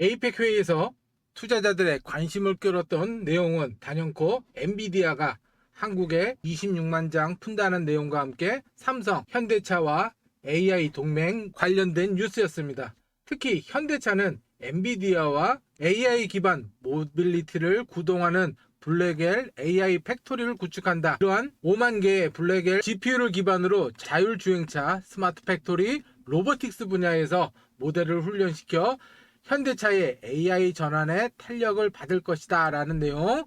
에이펙 회의에서 투자자들의 관심을 끌었던 내용은 단연코 엔비디아가 한국에 26만 장 푼다는 내용과 함께 삼성, 현대차와 AI 동맹 관련된 뉴스였습니다. 특히 현대차는 엔비디아와 AI 기반 모빌리티를 구동하는 블랙엘 AI 팩토리를 구축한다. 이러한 5만 개의 블랙엘 GPU를 기반으로 자율주행차, 스마트 팩토리, 로보틱스 분야에서 모델을 훈련시켜 현대차의 AI 전환에 탄력을 받을 것이다 라는 내용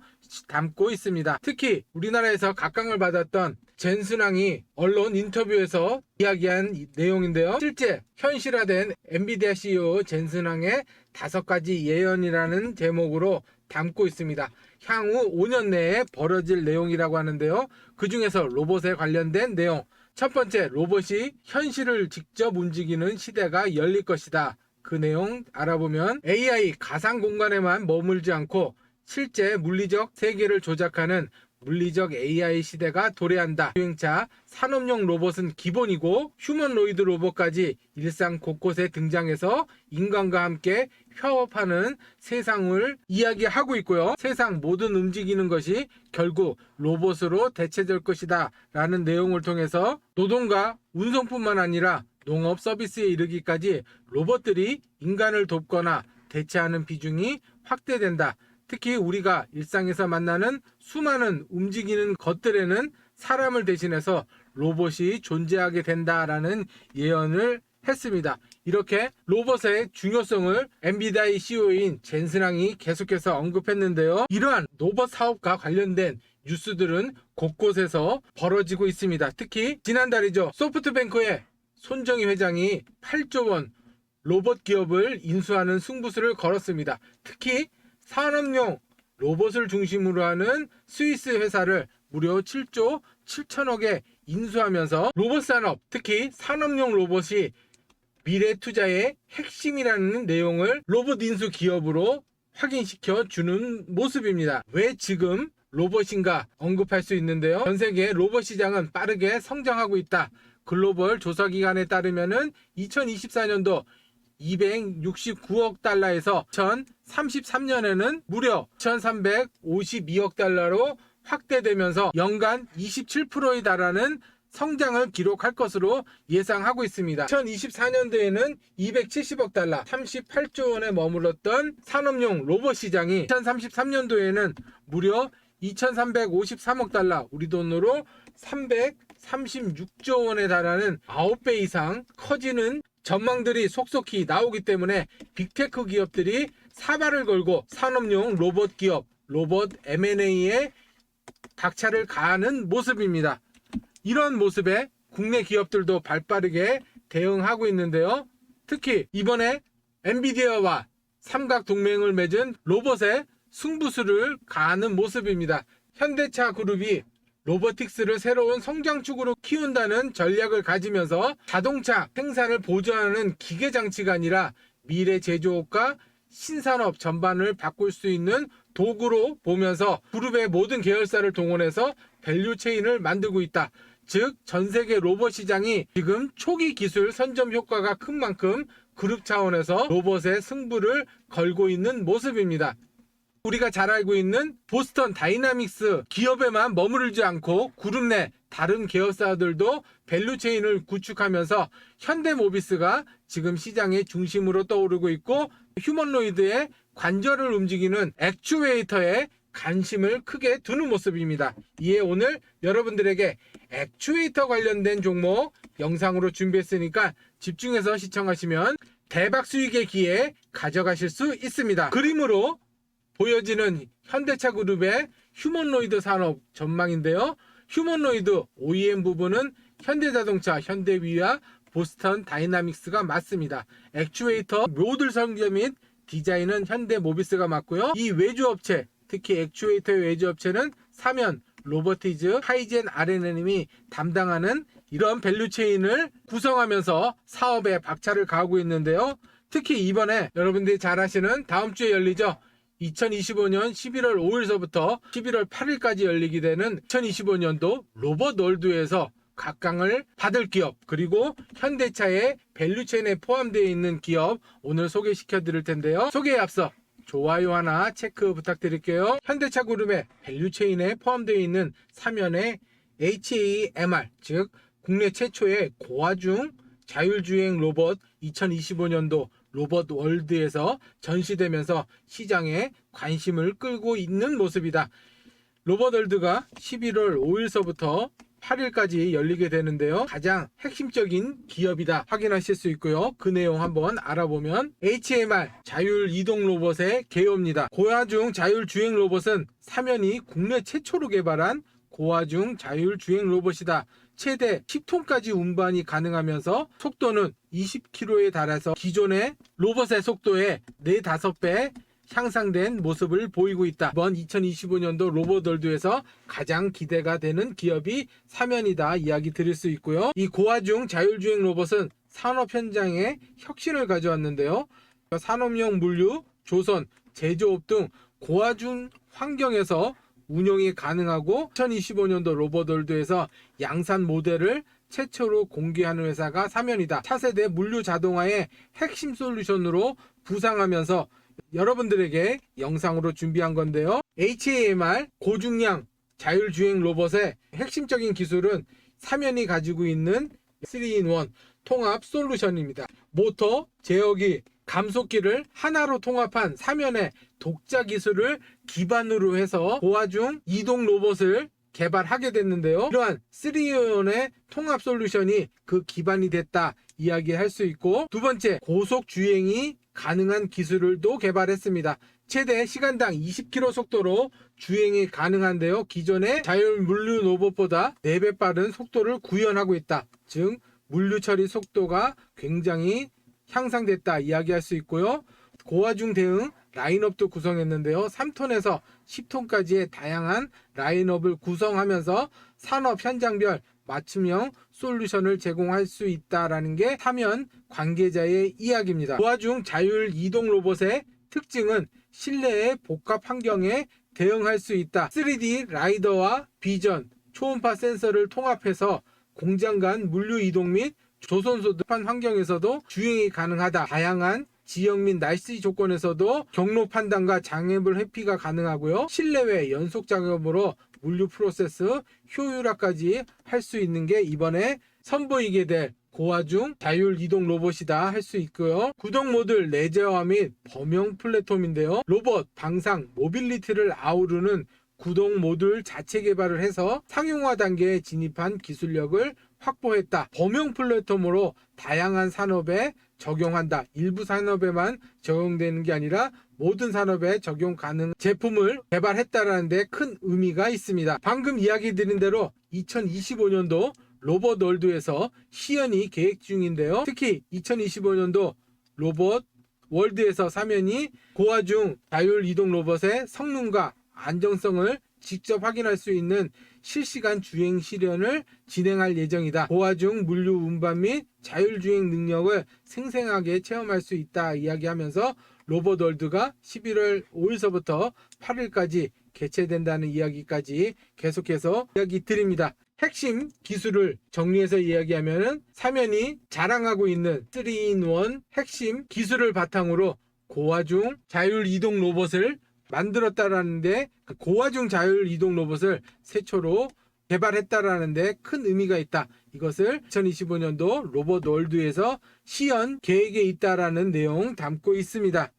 담고 있습니다. 특히 우리나라에서 각광을 받았던 젠슨왕이 언론 인터뷰에서 이야기한 이 내용인데요. 실제 현실화된 엔비디아 CEO 젠슨왕의 다섯 가지 예언이라는 제목으로 담고 있습니다. 향후 5년 내에 벌어질 내용이라고 하는데요. 그 중에서 로봇에 관련된 내용. 첫 번째, 로봇이 현실을 직접 움직이는 시대가 열릴 것이다. 그 내용 알아보면 AI 가상 공간에만 머물지 않고 실제 물리적 세계를 조작하는 물리적 AI 시대가 도래한다. 주행차, 산업용 로봇은 기본이고 휴먼로이드 로봇까지 일상 곳곳에 등장해서 인간과 함께 협업하는 세상을 이야기하고 있고요. 세상 모든 움직이는 것이 결국 로봇으로 대체될 것이다. 라는 내용을 통해서 노동과 운송뿐만 아니라 농업 서비스에 이르기까지 로봇들이 인간을 돕거나 대체하는 비중이 확대된다. 특히 우리가 일상에서 만나는 수많은 움직이는 것들에는 사람을 대신해서 로봇이 존재하게 된다라는 예언을 했습니다. 이렇게 로봇의 중요성을 엔비디아의 CEO인 젠슨왕이 계속해서 언급했는데요. 이러한 로봇 사업과 관련된 뉴스들은 곳곳에서 벌어지고 있습니다. 특히 지난달이죠. 소프트뱅크의 손정희 회장이 8조 원 로봇 기업을 인수하는 승부수를 걸었습니다. 특히 산업용 로봇을 중심으로 하는 스위스 회사를 무려 7조 7천억에 인수하면서 로봇 산업, 특히 산업용 로봇이 미래 투자의 핵심이라는 내용을 로봇 인수 기업으로 확인시켜 주는 모습입니다. 왜 지금 로봇인가 언급할 수 있는데요. 전 세계 로봇 시장은 빠르게 성장하고 있다. 글로벌 조사기관에 따르면은 2024년도 269억 달러에서 2033년에는 무려 1352억 달러로 확대되면서 연간 27%에 달하는 성장을 기록할 것으로 예상하고 있습니다. 2024년도에는 270억 달러, 38조 원에 머물렀던 산업용 로봇 시장이 2033년도에는 무려 2,353억 달러, 우리 돈으로 336조 원에 달하는 9배 이상 커지는 전망들이 속속히 나오기 때문에 빅테크 기업들이 사발을 걸고 산업용 로봇 기업, 로봇 M&A에 박차를 가하는 모습입니다. 이런 모습에 국내 기업들도 발빠르게 대응하고 있는데요. 특히 이번에 엔비디아와 삼각 동맹을 맺은 로봇의 승부수를 가하는 모습입니다. 현대차 그룹이 로보틱스를 새로운 성장축으로 키운다는 전략을 가지면서 자동차 생산을 보조하는 기계 장치가 아니라 미래 제조업과 신산업 전반을 바꿀 수 있는 도구로 보면서 그룹의 모든 계열사를 동원해서 밸류 체인을 만들고 있다. 즉, 전 세계 로봇 시장이 지금 초기 기술 선점 효과가 큰 만큼 그룹 차원에서 로봇의 승부를 걸고 있는 모습입니다. 우리가 잘 알고 있는 보스턴 다이나믹스 기업에만 머무르지 않고 그룹 내 다른 계열사들도 밸류체인을 구축하면서 현대모비스가 지금 시장의 중심으로 떠오르고 있고 휴먼로이드의 관절을 움직이는 액추에이터에 관심을 크게 두는 모습입니다. 이에 오늘 여러분들에게 액추에이터 관련된 종목 영상으로 준비했으니까 집중해서 시청하시면 대박 수익의 기회 가져가실 수 있습니다. 그림으로 보여지는 현대차 그룹의 휴먼로이드 산업 전망인데요. 휴먼로이드 OEM 부분은 현대자동차, 현대위와 보스턴 다이나믹스가 맡습니다. 액추에이터 모듈 설계 및 디자인은 현대모비스가 맡고요. 이 외주업체, 특히 액추에이터의 외주업체는 사면, 로버티즈, 하이젠 RNN이 담당하는 이런 밸류체인을 구성하면서 사업에 박차를 가하고 있는데요. 특히 이번에 여러분들이 잘 아시는 다음 주에 열리죠. 2025년 11월 5일서부터 11월 8일까지 열리게 되는 2025년도 로봇 월드에서 각광을 받을 기업 그리고 현대차의 밸류체인에 포함되어 있는 기업 오늘 소개시켜 드릴 텐데요. 소개에 앞서 좋아요 하나 체크 부탁드릴게요. 현대차 그룹의 밸류체인에 포함되어 있는 사면의 HAMR 즉 국내 최초의 고화중 자율주행 로봇 2025년도 로봇 월드에서 전시되면서 시장에 관심을 끌고 있는 모습이다. 로봇 월드가 11월 5일서부터 8일까지 열리게 되는데요. 가장 핵심적인 기업이다 확인하실 수 있고요. 그 내용 한번 알아보면 HMR 자율 이동 로봇의 개요입니다. 고화중 자율 주행 로봇은 사면이 국내 최초로 개발한 고화중 자율 주행 로봇이다. 최대 10톤까지 운반이 가능하면서 속도는 20km에 달해서 기존의 로봇의 속도의 4, 5배 향상된 모습을 보이고 있다. 이번 2025년도 로봇월드에서 가장 기대가 되는 기업이 사면이다 이야기 드릴 수 있고요. 이 고화중 자율주행 로봇은 산업 현장에 혁신을 가져왔는데요. 산업용 물류, 조선, 제조업 등 고화중 환경에서 운영이 가능하고 2025년도 로봇월드에서 양산 모델을 최초로 공개하는 회사가 사면이다. 차세대 물류 자동화의 핵심 솔루션으로 부상하면서 여러분들에게 영상으로 준비한 건데요. HAMR 고중량 자율주행 로봇의 핵심적인 기술은 사면이 가지고 있는 3in1 통합 솔루션입니다. 모터, 제어기, 감속기를 하나로 통합한 사면의 독자 기술을 기반으로 해서 고화중 이동 로봇을 개발하게 됐는데요. 이러한 3인의 통합 솔루션이 그 기반이 됐다 이야기할 수 있고 두 번째 고속 주행이 가능한 기술을도 개발했습니다. 최대 시간당 20km 속도로 주행이 가능한데요. 기존의 자율 물류 로봇보다 4배 빠른 속도를 구현하고 있다. 즉 물류 처리 속도가 굉장히 향상됐다 이야기할 수 있고요. 고화중 대응 라인업도 구성했는데요. 3톤에서 10톤까지의 다양한 라인업을 구성하면서 산업 현장별 맞춤형 솔루션을 제공할 수 있다라는 게 사면 관계자의 이야기입니다. 고화중 자율 이동 로봇의 특징은 실내의 복합 환경에 대응할 수 있다. 3D 라이더와 비전, 초음파 센서를 통합해서 공장 간 물류 이동 및 조선소득한 환경에서도 주행이 가능하다. 다양한 지역 및 날씨 조건에서도 경로 판단과 장애물 회피가 가능하고요. 실내외 연속 작업으로 물류 프로세스 효율화까지 할 수 있는 게 이번에 선보이게 될 고화중 자율 이동 로봇이다 할 수 있고요. 구동 모듈 레저화 및 범용 플랫폼인데요. 로봇, 방상, 모빌리티를 아우르는 구동 모듈 자체 개발을 해서 상용화 단계에 진입한 기술력을 확보했다. 범용 플랫폼으로 다양한 산업에 적용한다. 일부 산업에만 적용되는 게 아니라 모든 산업에 적용 가능 제품을 개발했다라는 데 큰 의미가 있습니다. 방금 이야기 드린 대로 2025년도 로봇 월드에서 시연이 계획 중인데요. 특히 2025년도 로봇 월드에서 사면이 고화중 자율 이동 로봇의 성능과 안정성을 직접 확인할 수 있는 실시간 주행 실현을 진행할 예정이다. 고화중 물류 운반 및 자율주행 능력을 생생하게 체험할 수 있다 이야기하면서 로봇월드가 11월 5일서부터 8일까지 개최된다는 이야기까지 계속해서 이야기 드립니다. 핵심 기술을 정리해서 이야기하면은 사면이 자랑하고 있는 3in1 핵심 기술을 바탕으로 고화중 자율 이동 로봇을 만들었다라는데 그 고화중 자율 이동 로봇을 최초로 개발했다라는데 큰 의미가 있다. 이것을 2025년도 로봇 월드에서 시연 계획에 있다라는 내용 담고 있습니다.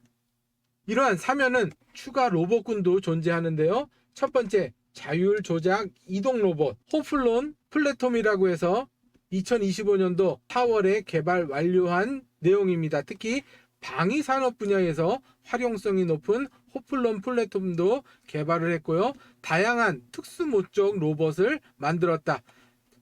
이러한 사면은 추가 로봇군도 존재하는데요. 첫 번째 자율 조작 이동 로봇 호플론 플랫폼이라고 해서 2025년도 4월에 개발 완료한 내용입니다. 특히 방위 산업 분야에서 활용성이 높은 호플론 플랫폼도 개발을 했고요. 다양한 특수 목적 로봇을 만들었다.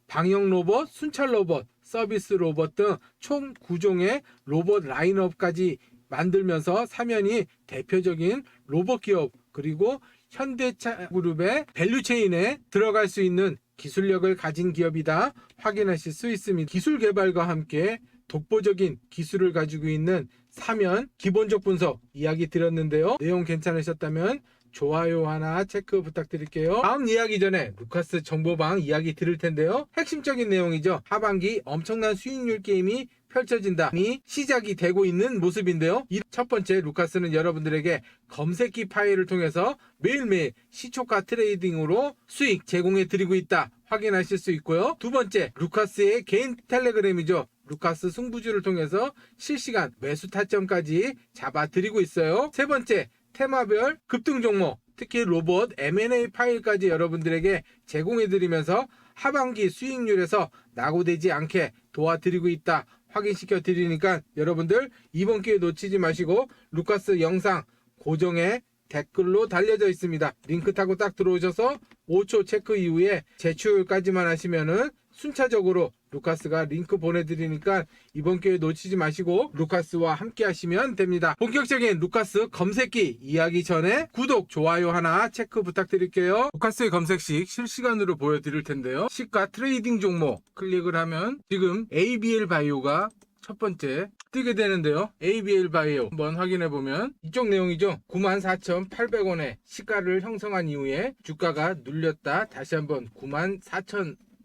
방역 로봇, 순찰 로봇, 서비스 로봇 등 총 9종의 로봇 라인업까지 만들면서 사면이 대표적인 로봇 기업 그리고 현대차 그룹의 밸류체인에 들어갈 수 있는 기술력을 가진 기업이다 확인하실 수 있습니다. 기술 개발과 함께 독보적인 기술을 가지고 있는 사면 기본적 분석 이야기 드렸는데요. 내용 괜찮으셨다면 좋아요 하나 체크 부탁드릴게요. 다음 이야기 전에 루카스 정보방 이야기 드릴 텐데요. 핵심적인 내용이죠. 하반기 엄청난 수익률 게임이 펼쳐진다니 시작이 되고 있는 모습인데요. 이첫 번째 루카스는 여러분들에게 검색기 파일을 통해서 매일매일 시초가 트레이딩으로 수익 제공해 드리고 있다 확인하실 수 있고요. 두 번째 루카스의 개인 텔레그램이죠. 루카스 승부주를 통해서 실시간 매수 타점까지 잡아 드리고 있어요. 세 번째 테마별 급등 종목 특히 로봇 M&A 파일까지 여러분들에게 제공해 드리면서 하반기 수익률에서 낙오되지 않게 도와드리고 있다 확인시켜 드리니까 여러분들 이번 기회 놓치지 마시고 루카스 영상 고정에 댓글로 달려져 있습니다. 링크 타고 딱 들어오셔서 5초 체크 이후에 제출까지만 하시면은 순차적으로 루카스가 링크 보내드리니까 이번 기회 놓치지 마시고 루카스와 함께 하시면 됩니다. 본격적인 루카스 검색기 이야기 전에 구독, 좋아요 하나 체크 부탁드릴게요. 루카스의 검색식 실시간으로 보여드릴 텐데요. 시가 트레이딩 종목 클릭을 하면 지금 ABL 바이오가 첫 번째 뜨게 되는데요. ABL 바이오 한번 확인해 보면 이쪽 내용이죠. 94,800원에 시가를 형성한 이후에 주가가 눌렸다. 다시 한번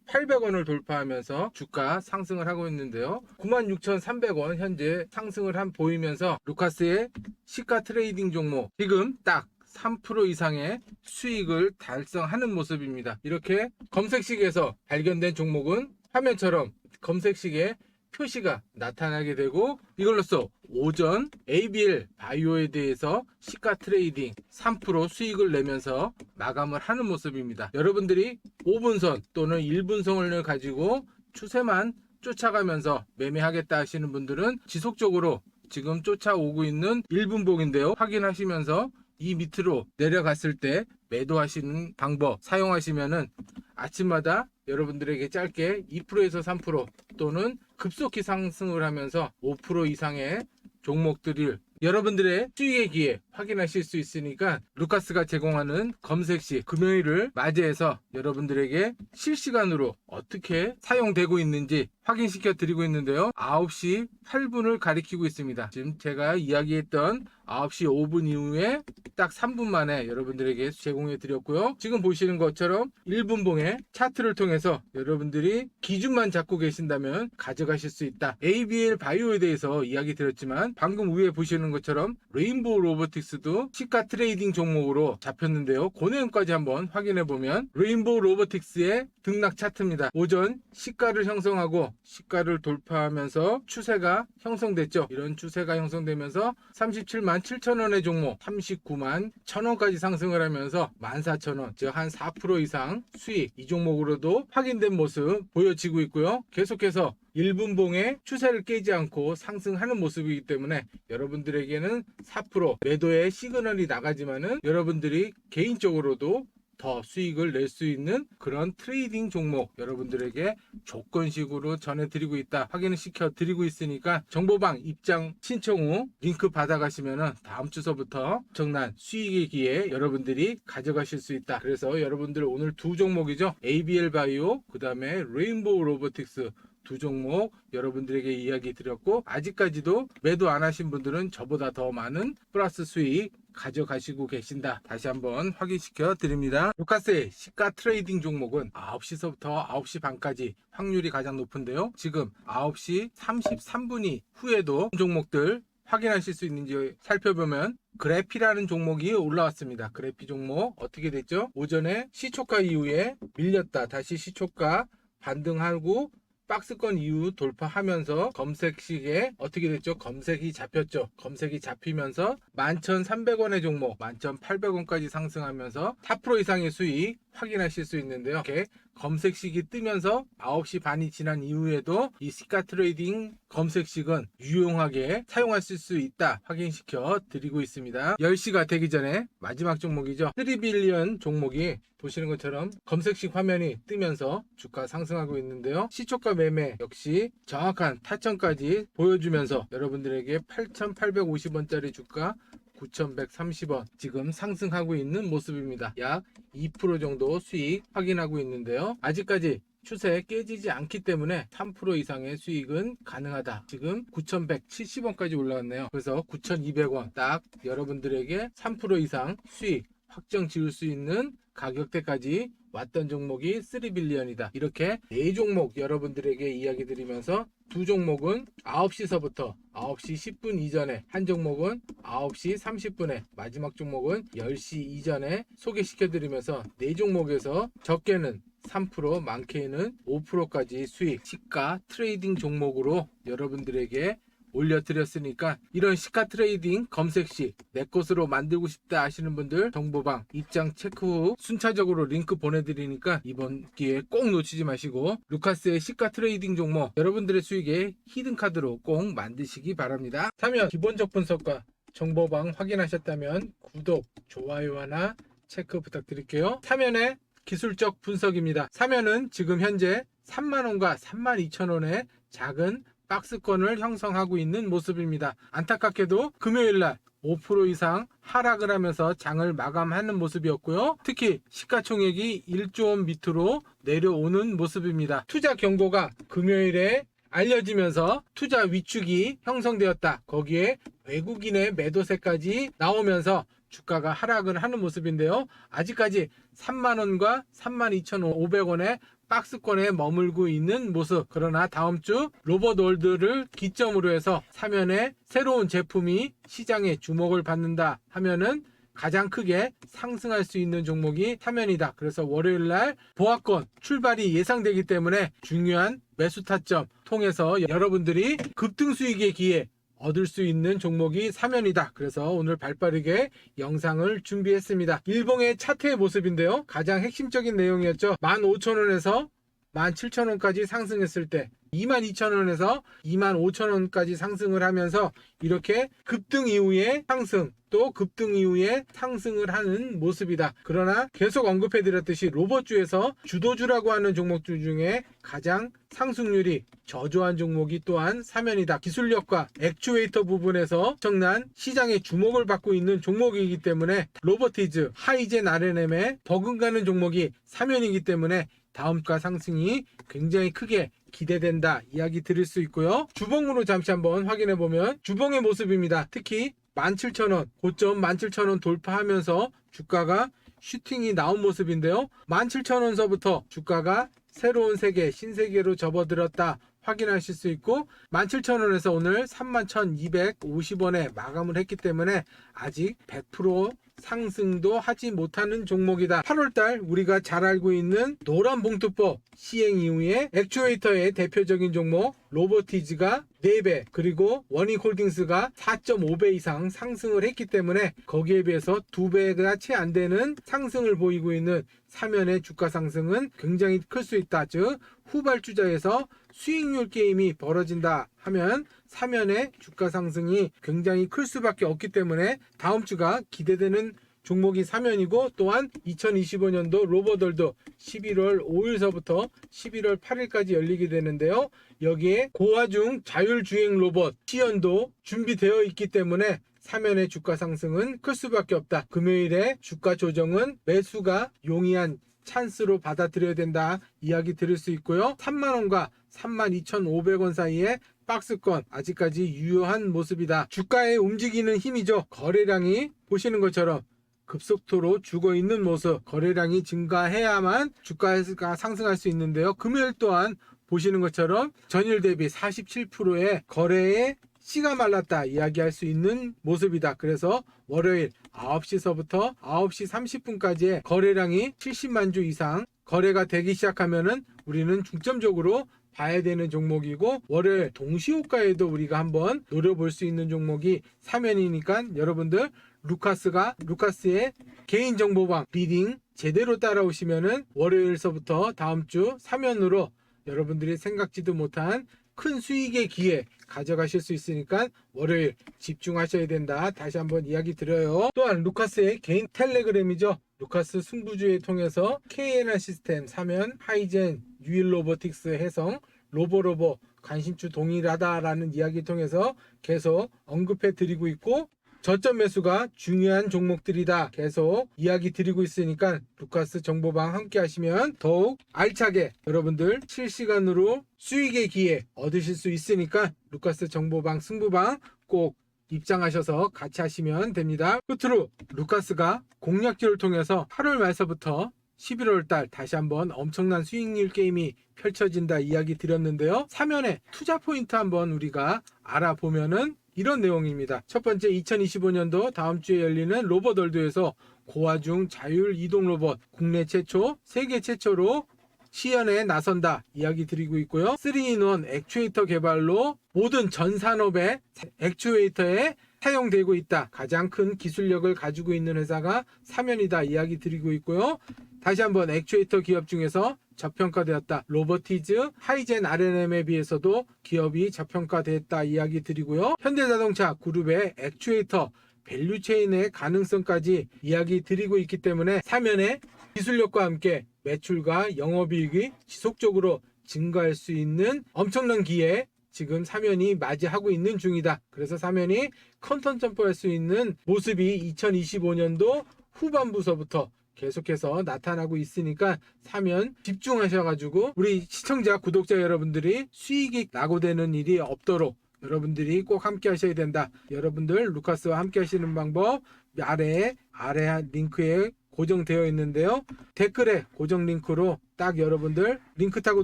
94,800원을 돌파하면서 주가 상승을 하고 있는데요. 96,300원 현재 상승을 한 보이면서 루카스의 시가 트레이딩 종목 지금 딱 3% 이상의 수익을 달성하는 모습입니다. 이렇게 검색식에서 발견된 종목은 화면처럼 검색식에 표시가 나타나게 되고 이걸로써 오전 ABL 바이오에 대해서 시가 트레이딩 3% 수익을 내면서 마감을 하는 모습입니다. 여러분들이 5분선 또는 1분선을 가지고 추세만 쫓아가면서 매매하겠다 하시는 분들은 지속적으로 지금 쫓아오고 있는 1분봉인데요. 확인하시면서 이 밑으로 내려갔을 때 매도하시는 방법 사용하시면은 아침마다 여러분들에게 짧게 2%에서 3% 또는 급속히 상승을 하면서 5% 이상의 종목들을 여러분들의 수익의 기회 확인하실 수 있으니까 루카스가 제공하는 검색 시 금요일을 맞이해서 여러분들에게 실시간으로 어떻게 사용되고 있는지 확인시켜 드리고 있는데요. 9시 8분을 가리키고 있습니다. 지금 제가 이야기했던 9시 5분 이후에 딱 3분 만에 여러분들에게 제공해 드렸고요. 지금 보시는 것처럼 1분봉의 차트를 통해서 여러분들이 기준만 잡고 계신다면 가져가실 수 있다. ABL 바이오에 대해서 이야기 드렸지만 방금 위에 보시는 것처럼 레인보우 로보틱 스도 시가 트레이딩 종목으로 잡혔는데요. 그 내용까지 한번 확인해 보면 레인보우 로보틱스의 등락 차트입니다. 오전 시가를 형성하고 시가를 돌파하면서 추세가 형성됐죠. 이런 추세가 형성되면서 37만 7천 원의 종목 39만 1천 원까지 상승을 하면서 14,000원 즉 한 4% 이상 수익 이 종목으로도 확인된 모습 보여지고 있고요. 계속해서 1분봉의 추세를 깨지 않고 상승하는 모습이기 때문에 여러분들에게는 4% 매도의 시그널이 나가지만은 여러분들이 개인적으로도 더 수익을 낼 수 있는 그런 트레이딩 종목 여러분들에게 조건식으로 전해드리고 있다. 확인을 시켜드리고 있으니까 정보방 입장 신청 후 링크 받아가시면은 다음 주서부터 엄청난 수익의 기회 여러분들이 가져가실 수 있다. 그래서 여러분들 오늘 두 종목이죠. ABL 바이오 그 다음에 레인보우 로보틱스 두 종목 여러분들에게 이야기 드렸고 아직까지도 매도 안 하신 분들은 저보다 더 많은 플러스 수익 가져가시고 계신다. 다시 한번 확인시켜 드립니다. 루카스의 시가 트레이딩 종목은 9시서부터 9시 반까지 확률이 가장 높은데요. 지금 9시 33분이 후에도 종목들 확인하실 수 있는지 살펴보면 그래피라는 종목이 올라왔습니다. 그래피 종목 어떻게 됐죠? 오전에 시초가 이후에 밀렸다. 다시 시초가 반등하고 박스권 이후 돌파하면서 검색식에 어떻게 됐죠? 검색이 잡혔죠. 검색이 잡히면서 11,300원의 종목 11,800원까지 상승하면서 4% 이상의 수익 확인하실 수 있는데요. 이렇게 검색식이 뜨면서 9시 반이 지난 이후에도 이 시가 트레이딩 검색식은 유용하게 사용하실 수 있다 확인시켜 드리고 있습니다. 10시가 되기 전에 마지막 종목이죠. 3빌리언 종목이 보시는 것처럼 검색식 화면이 뜨면서 주가 상승하고 있는데요. 시초가 매매 역시 정확한 타점까지 보여주면서 여러분들에게 8,850원짜리 주가 9,130원 지금 상승하고 있는 모습입니다. 약 2% 정도 수익 확인하고 있는데요. 아직까지 추세에 깨지지 않기 때문에 3% 이상의 수익은 가능하다. 지금 9,170원까지 올라왔네요. 그래서 9,200원 딱 여러분들에게 3% 이상 수익 확정 지을 수 있는 가격대까지 왔던 종목이 3빌리언이다. 이렇게 네 종목 여러분들에게 이야기 드리면서 두 종목은 9시서부터 9시 10분 이전에 한 종목은 9시 30분에 마지막 종목은 10시 이전에 소개시켜 드리면서 네 종목에서 적게는 3% 많게는 5%까지 수익 시가 트레이딩 종목으로 여러분들에게 올려드렸으니까 이런 시가 트레이딩 검색 시 내 것으로 만들고 싶다 하시는 분들 정보방 입장 체크 후 순차적으로 링크 보내드리니까 이번 기회에 꼭 놓치지 마시고 루카스의 시가 트레이딩 종목 여러분들의 수익에 히든 카드로 꼭 만드시기 바랍니다. 사면 기본적 분석과 정보방 확인하셨다면 구독, 좋아요 하나 체크 부탁드릴게요. 사면의 기술적 분석입니다. 사면은 지금 현재 3만원과 32,000원의 작은 박스권을 형성하고 있는 모습입니다. 안타깝게도 금요일날 5% 이상 하락을 하면서 장을 마감하는 모습이었고요. 특히 시가총액이 1조 원 밑으로 내려오는 모습입니다. 투자 경고가 금요일에 알려지면서 투자 위축이 형성되었다. 거기에 외국인의 매도세까지 나오면서 주가가 하락을 하는 모습인데요. 아직까지 3만원과 32,500원의 박스권에 머물고 있는 모습. 그러나 다음 주 로봇 월드를 기점으로 해서 사면에 새로운 제품이 시장에 주목을 받는다 하면은 가장 크게 상승할 수 있는 종목이 사면이다. 그래서 월요일 날 보합권 출발이 예상되기 때문에 중요한 매수 타점 통해서 여러분들이 급등 수익의 기회 얻을 수 있는 종목이 사면이다. 그래서 오늘 발빠르게 영상을 준비했습니다. 일봉의 차트의 모습인데요. 가장 핵심적인 내용이었죠. 15,000원에서 17,000원까지 상승했을 때 22,000원에서 25,000원까지 상승을 하면서 이렇게 급등 이후에 상승 또 급등 이후에 상승을 하는 모습이다. 그러나 계속 언급해드렸듯이 로봇주에서 주도주라고 하는 종목들 중에 가장 상승률이 저조한 종목이 또한 사면이다. 기술력과 액추에이터 부분에서 엄청난 시장의 주목을 받고 있는 종목이기 때문에 로보티즈, 하이젠 RNM에 버금가는 종목이 사면이기 때문에 다음가 상승이 굉장히 크게 기대된다 이야기 드릴 수 있고요. 주봉으로 잠시 한번 확인해 보면 주봉의 모습입니다. 특히 17,000원 고점 17,000원 돌파하면서 주가가 슈팅이 나온 모습인데요. 17,000원서부터 주가가 새로운 세계 신세계로 접어들었다 확인하실 수 있고 17,000원에서 오늘 31,250원에 마감을 했기 때문에 아직 100% 상승도 하지 못하는 종목이다. 8월달 우리가 잘 알고 있는 노란 봉투법 시행 이후에 액추에이터의 대표적인 종목 로보티즈가 4배 그리고 원익홀딩스가 4.5배 이상 상승을 했기 때문에 거기에 비해서 2배가 채 안 되는 상승을 보이고 있는 사면의 주가 상승은 굉장히 클 수 있다. 즉 후발주자에서 수익률 게임이 벌어진다 하면 사면의 주가 상승이 굉장히 클 수밖에 없기 때문에 다음 주가 기대되는 종목이 사면이고 또한 2025년도 로버덜도 11월 5일서부터 11월 8일까지 열리게 되는데요. 여기에 고화중 자율주행 로봇 시연도 준비되어 있기 때문에 사면의 주가 상승은 클 수밖에 없다. 금요일에 주가 조정은 매수가 용이한 찬스로 받아들여야 된다 이야기 드릴 수 있고요. 3만원과 32,500원 사이에 박스권 아직까지 유효한 모습이다. 주가의 움직이는 힘이죠. 거래량이 보시는 것처럼 급속도로 죽어 있는 모습 거래량이 증가해야만 주가가 상승할 수 있는데요. 금요일 또한 보시는 것처럼 전일 대비 47%의 거래에 씨가 말랐다 이야기할 수 있는 모습이다. 그래서 월요일 9시서부터 9시 30분까지의 거래량이 70만 주 이상 거래가 되기 시작하면은 우리는 중점적으로 봐야 되는 종목이고 월요일 동시호가에도 우리가 한번 노려볼 수 있는 종목이 사면이니까 여러분들 루카스가 루카스의 개인 정보방 비딩 제대로 따라오시면은 월요일서부터 다음 주 사면으로 여러분들이 생각지도 못한 큰 수익의 기회 가져가실 수 있으니까 월요일 집중하셔야 된다. 다시 한번 이야기 드려요. 또한 루카스의 개인 텔레그램이죠. 루카스 승부주에 통해서 KNR 시스템 사면 하이젠 유일 로보틱스 해성 로보로보 관심주 동일하다라는 이야기 통해서 계속 언급해 드리고 있고 저점 매수가 중요한 종목들이다. 계속 이야기 드리고 있으니까 루카스 정보방 함께 하시면 더욱 알차게 여러분들 실시간으로 수익의 기회 얻으실 수 있으니까 루카스 정보방 승부방 꼭 입장하셔서 같이 하시면 됩니다. 끝으로 루카스가 공략지를 통해서 8월 말서부터 11월 달 다시 한번 엄청난 수익률 게임이 펼쳐진다 이야기 드렸는데요. 사면에 투자 포인트 한번 우리가 알아보면은 이런 내용입니다. 첫 번째 2025년도 다음 주에 열리는 로봇 월드에서 고화중 자율 이동 로봇 국내 최초, 세계 최초로 시연에 나선다 이야기 드리고 있고요. 3인원 액추에이터 개발로 모든 전 산업에 액추에이터에 사용되고 있다. 가장 큰 기술력을 가지고 있는 회사가 사면이다 이야기 드리고 있고요. 다시 한번 액추에이터 기업 중에서 저평가되었다. 로버티즈, 하이젠 RNM에 비해서도 기업이 저평가됐다 이야기 드리고요. 현대자동차 그룹의 액추에이터 밸류체인의 가능성까지 이야기 드리고 있기 때문에 사면에 기술력과 함께 매출과 영업이익이 지속적으로 증가할 수 있는 엄청난 기회 지금 사면이 맞이하고 있는 중이다. 그래서 사면이 컨턴 점프할 수 있는 모습이 2025년도 후반부서부터 계속해서 나타나고 있으니까 사면 집중하셔가지고 우리 시청자 구독자 여러분들이 수익이 낙오되는 일이 없도록 여러분들이 꼭 함께 하셔야 된다. 여러분들 루카스와 함께 하시는 방법 아래 아래 링크에 고정되어 있는데요. 댓글에 고정 링크로 딱 여러분들 링크 타고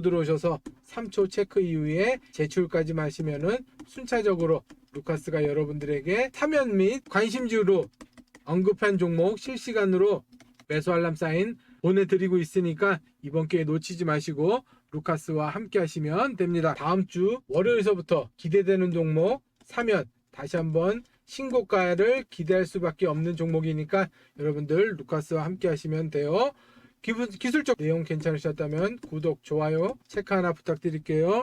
들어오셔서 3초 체크 이후에 제출까지 마시면은 순차적으로 루카스가 여러분들에게 타면 및 관심주로 언급한 종목 실시간으로 매수 알람 사인 보내드리고 있으니까 이번 기회 놓치지 마시고 루카스와 함께 하시면 됩니다. 다음 주 월요일서부터 기대되는 종목 사면 다시 한번 신고가를 기대할 수밖에 없는 종목이니까 여러분들 루카스와 함께 하시면 돼요. 기술적 내용 괜찮으셨다면 구독, 좋아요, 체크 하나 부탁드릴게요.